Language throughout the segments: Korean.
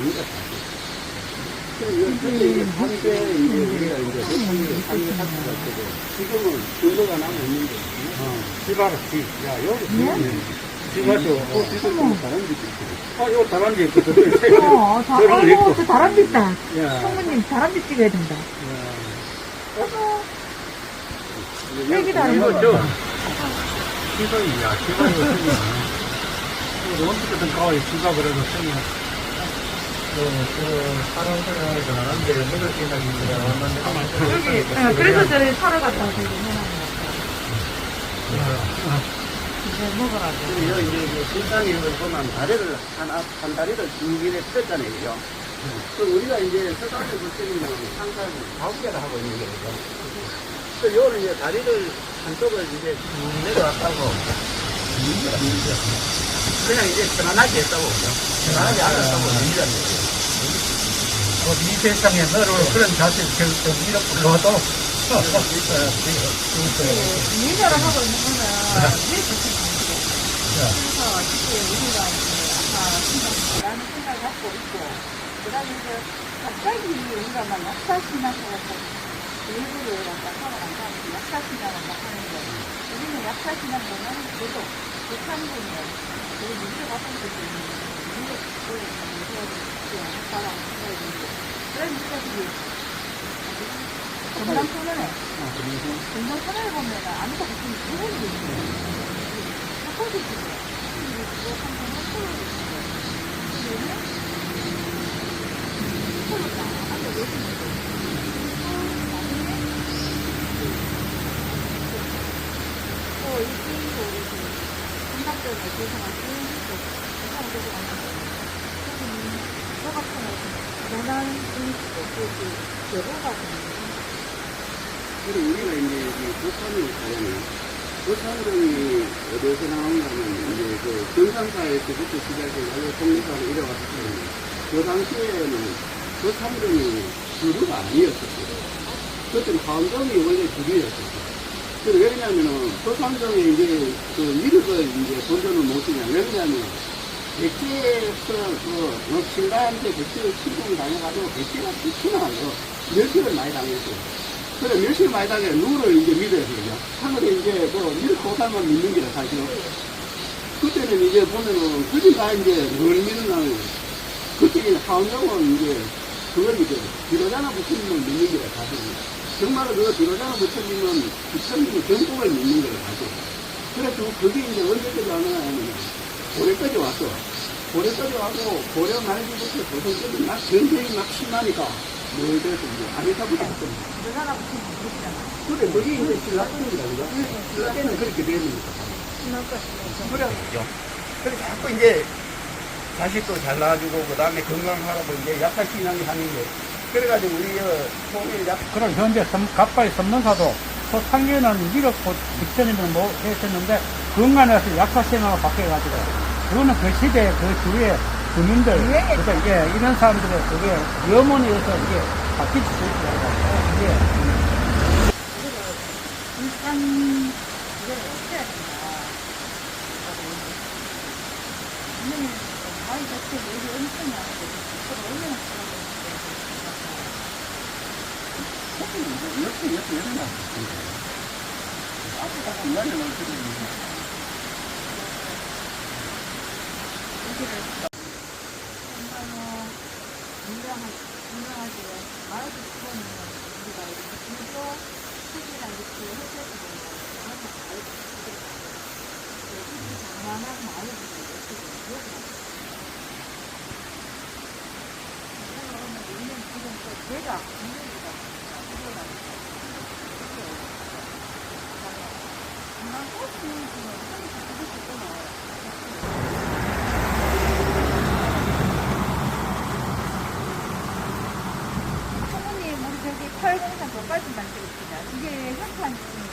우리가 다 이제 되고 지금은 근거가 남아 있는데 어, 지바라 지. 야, 여기 지금 지바도 어, 지금 다람쥐 있거든. 아, 여기 다람쥐 있거든. 어, 다, 어, 있고. 저 다람쥐 있다. 야. 성모님 다람쥐 찍어야 된다. 야. 어머, 여기. 저 시선이야 시선이 원투kat은 가와이 시가 그래도 쓰면 여기, 어, 그래서 저를 사러 갔다 해놨는 이제 먹으라고. 여기 이제 그 신상에 보면 다리를 한, 앞- 한 다리를 길게 폈잖아요 그죠? 그 우리가 이제 서당에 볼 때는 항상 아홉 개를 하고 있는 거죠 그 요는 이제 다리를 한쪽을 이제 쭉 내려왔다고 그냥 이제 편안하게 했다고 그죠? 편안하게 알았다고 있어요 어, 이 세상에 너를 그런 자세 좀 이렇게 불러도 미녀를 하고 있는 거는 왜 그렇게 많은데? 그래서 이게 우리가 아까 생각이라는 생각을 갖고 있고, 그 다음에 이제 갑자기 우리가 막 약사신앙을 갖고 일부러 갖다 살아간다. 약사신앙을 막 하는데, 우리는 약사신앙보다 는 저도 그 사람들은 그 문제 같은 것도 있는데, 문제 그걸 문제를 사람 생각이 있는데, 그런 문제들이 건강 소년에 건강 소년에 보면은 아무도 무슨 부분이 있어요. 사건이 있어요. 그거 한번 해보고 있어요. 그러면 서로가 아까 얘기했는데 또 쓰고 대상을 되고 나는데 저 같은 경우는 대단한 음식도 그리고 우리가 이제 이 도산을 가려면 도산동이 어디서 나오냐면 이제 그 경상사에서부터 시작해가지고 성리사로 이래왔었거든요. 그 당시에는 도산동이 주류가 아니었었어요. 그때는 화엄동이 원래 주류였었어요. 그래서 왜냐면은 도산동에 이제 그 미륵을 이제 본전을 못 쓰냐. 왜냐면 백제에서 그 어, 신라한테 백제를 침공을 당해가지고 백제가 특히나요. 멸시를 많이 당했어요. 그래, 멸시를 많이 당해 누구를 이제 믿어야 되죠. 하늘에 이제 뭐, 미륵 고살만 믿는 게라, 사실. 그때는 이제 보면은, 다 이제 뭘 믿는 나는, 그때 이제 그걸 이제, 비로자나 부처님을 믿는 게라, 사실. 정말로 그 비로자나 부처님은 부처님의 정복을 믿는 거라, 사실. 그래서 그게 이제 언제까지 하느냐 하면, 고려까지 왔어. 고려까지 와고, 고려 말기부터 조선까지 막 전쟁이 막 심하니까, 뭘 그래서 이제 무슨 그렇잖아. 그래, 그게 이제 신라권입니다, 그죠? 신라때는 그렇게 됩니다. 그래? 그래, 자꾸 이제 자식도 잘 낳아주고, 그 다음에 건강하라고 이제 약사신앙이 하는 게. 그래가지고 우리, 어, 소위 약, 그럼 현재 섬, 갑바의 섬능사도 그 상류는 미륵고 직전이면 뭐 했었는데 건강에서 약사생활로 바뀌어가지고 그거는 그 시대 그 주위의 주민들 유행했죠. 그러니까 이게 이런 사람들의 그게 염원에서 이게 바뀔 수 있더라고요. 이게 일단 이걸 어떻게 해야 되나. 자체 물이 엄청 그걸 얼 이렇게 들고 이렇게 이렇게 제가 국민이가 건강 코스는 덮밥 좀 만들었습니다. 이게 현판 이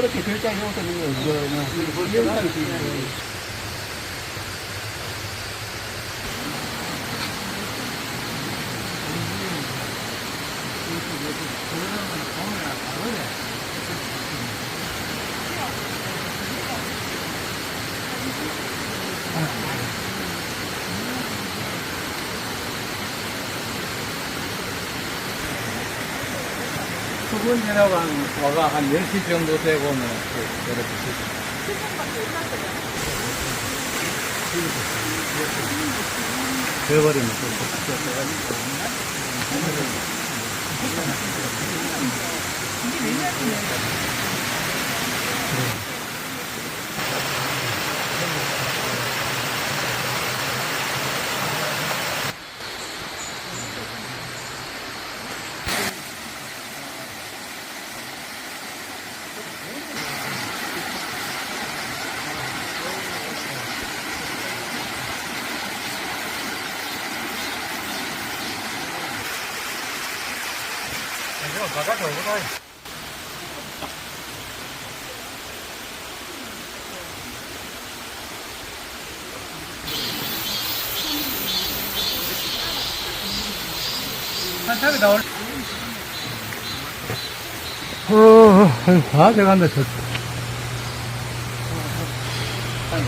렇게 글자 이어서 이거는 이해하기 때문 지나고 한, 와가 한 10시 정도 되고는 그, 이렇게 되어버리면 이거 바깥에 오고 가요. 한참이 나올. 어, 다 저. 한